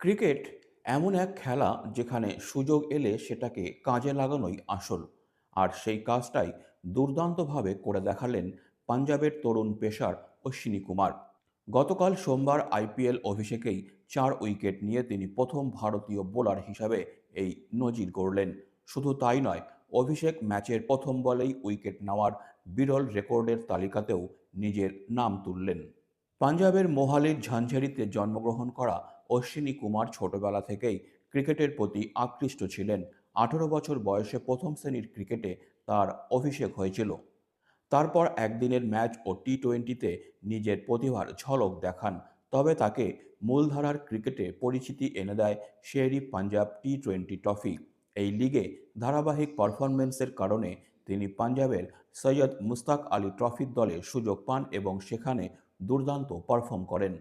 Cricket এমন এক খেলা যেখানে সুযোগ এলে সেটাকে কাজে লাগানোই আসল। আর সেই কাজটাই দুর্দান্তভাবে করে দেখালেন পাঞ্জাবের তরুণ পেশার অশ্বিনী কুমার। গতকাল সোমবার আইপিএল অভিষেকেই চার উইকেট নিয়ে তিনি প্রথম ভারতীয় বোলার হিসাবে এই নজির গড়লেন। শুধু তাই নয়, অভিষেক ম্যাচের প্রথম বলেই উইকেট নেওয়ার বিরল রেকর্ডের তালিকাতেও নিজের নাম তুললেন। পাঞ্জাবের মোহালির ঝাঞ্ঝারিতে জন্মগ্রহণ করা অশ্বিনী কুমার ছোটবেলা থেকেই ক্রিকেটের প্রতি আকৃষ্ট ছিলেন। আঠেরো বছর বয়সে প্রথম শ্রেণির ক্রিকেটে তার অভিষেক হয়েছিল। তারপর একদিনের ম্যাচ ও টি টোয়েন্টিতে নিজের প্রতিভার ঝলক দেখান। তবে তাকে মূলধারার ক্রিকেটে পরিচিতি এনে দেয় Sheri Punjab T twenty trophy. এই লিগে ধারাবাহিক পারফরমেন্সের কারণে তিনি পাঞ্জাবের সৈয়দ মুস্তাক আলী ট্রফির দলে সুযোগ পান এবং সেখানে দুর্দান্ত পারফর্ম করেন।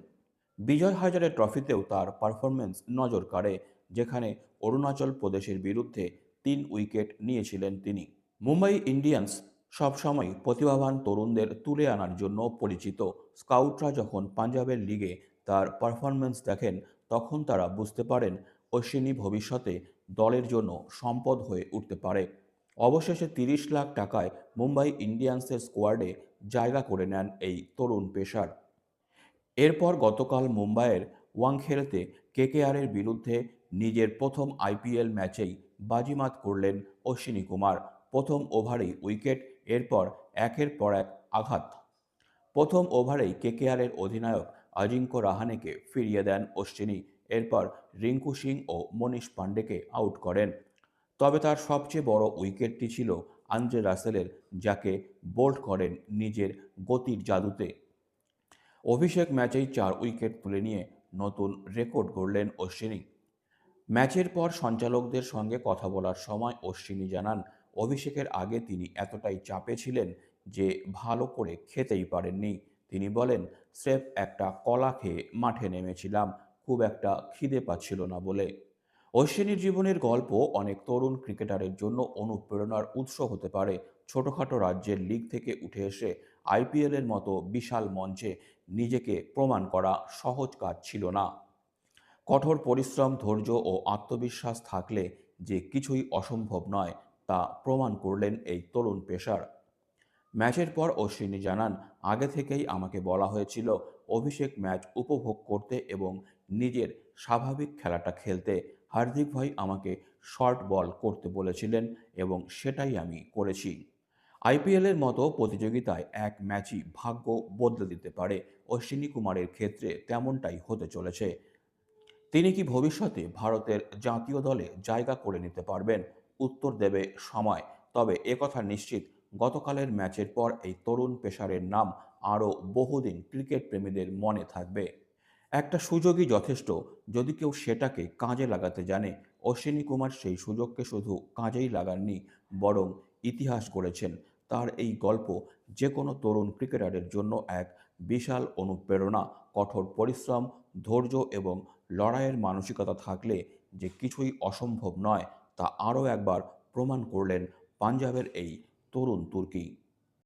বিজয় হাজারে ট্রফিতেও তার পারফরমেন্স নজর কাড়ে, যেখানে অরুণাচল প্রদেশের বিরুদ্ধে তিন উইকেট নিয়েছিলেন তিনি। মুম্বাই ইন্ডিয়ান্স সবসময় প্রতিভাবান তরুণদের তুলে আনার জন্য পরিচিত। স্কাউটরা যখন পাঞ্জাবের লিগে তার পারফরমেন্স দেখেন, তখন তারা বুঝতে পারেন অশ্বিনী ভবিষ্যতে দলের জন্য সম্পদ হয়ে উঠতে পারে। অবশেষে তিরিশ লাখ টাকায় মুম্বাই ইন্ডিয়ান্সের স্কোয়াডে জায়গা করে নেন এই তরুণ পেসার। এরপর গতকাল মুম্বাইয়ের ওয়াংখেড়েতে কেকেআরের বিরুদ্ধে নিজের প্রথম আইপিএল ম্যাচেই বাজিমাত করলেন অশ্বিনী কুমার। প্রথম ওভারেই উইকেট, এরপর একের পর এক আঘাত। প্রথম ওভারেই কেকেআরের অধিনায়ক অজিঙ্ক্য রাহানেকে ফিরিয়ে দেন অশ্বিনী। এরপর রিঙ্কু সিং ও মনীষ পাণ্ডেকে আউট করেন। তবে তার সবচেয়ে বড় উইকেটটি ছিল আন্দ্রে রাসেলের, যাকে বোল্ড করেন নিজের গতির জাদুতে। অভিষেক ম্যাচেই চার উইকেট তুলে নিয়ে নতুন রেকর্ড গড়লেন অশ্বিনী। ম্যাচের পর সঞ্চালকদের সঙ্গে কথা বলার সময় অশ্বিনী জানান, অভিষেকের আগে তিনি এতটাই চাপে ছিলেন যে ভালো করে খেতেই পারেননি। তিনি বলেন, স্রেফ একটা কলা খেয়ে মাঠে নেমেছিলাম, খুব একটা খিদে পাচ্ছিল না বলে। অশ্বিনীর জীবনের গল্প অনেক তরুণ ক্রিকেটারের জন্য অনুপ্রেরণার উৎস হতে পারে। ছোটোখাটো রাজ্যের লিগ থেকে উঠে এসে আইপিএলের মতো বিশাল মঞ্চে নিজেকে প্রমাণ করা সহজ কাজ ছিল না। কঠোর পরিশ্রম, ধৈর্য ও আত্মবিশ্বাস থাকলে যে কিছুই অসম্ভব নয়, তা প্রমাণ করলেন এই তরুণ পেশার। ম্যাচের পর অশ্বিনী জানান, আগে থেকেই আমাকে বলা হয়েছিল, অভিষেক ম্যাচ উপভোগ করতে এবং নিজের স্বাভাবিক খেলাটা খেলতে। হার্দিক ভাই আমাকে শর্ট বল করতে বলেছিলেন এবং সেটাই আমি করেছি। আইপিএলের মতো প্রতিযোগিতায় এক ম্যাচই ভাগ্য বদলে দিতে পারে অশ্বিনী কুমারের ক্ষেত্রে তেমনটাই হতে চলেছে। তিনি কি ভবিষ্যতে ভারতের জাতীয় দলে জায়গা করে নিতে পারবেন? উত্তর দেবে সময়। তবে একথা নিশ্চিত, গতকালের ম্যাচের পর এই তরুণ পেশারের নাম আরও বহুদিন ক্রিকেট প্রেমীদের মনে থাকবে। একটা সুযোগই যথেষ্ট, যদি কেউ সেটাকে কাজে লাগাতে জানে, অশ্বিনী কুমার সেই সুযোগকে শুধু কাজেই লাগাননি, বরং ইতিহাস গড়েছেন। তার এই গল্প যে কোনো তরুণ ক্রিকেটারের জন্য এক বিশাল অনুপ্রেরণা, কঠোর পরিশ্রম, ধৈর্য এবং লড়াইয়ের মানসিকতা থাকলে যে কিছুই অসম্ভব নয় তা আরও একবার প্রমাণ করলেন পাঞ্জাবের এই তরুণ তুর্কি।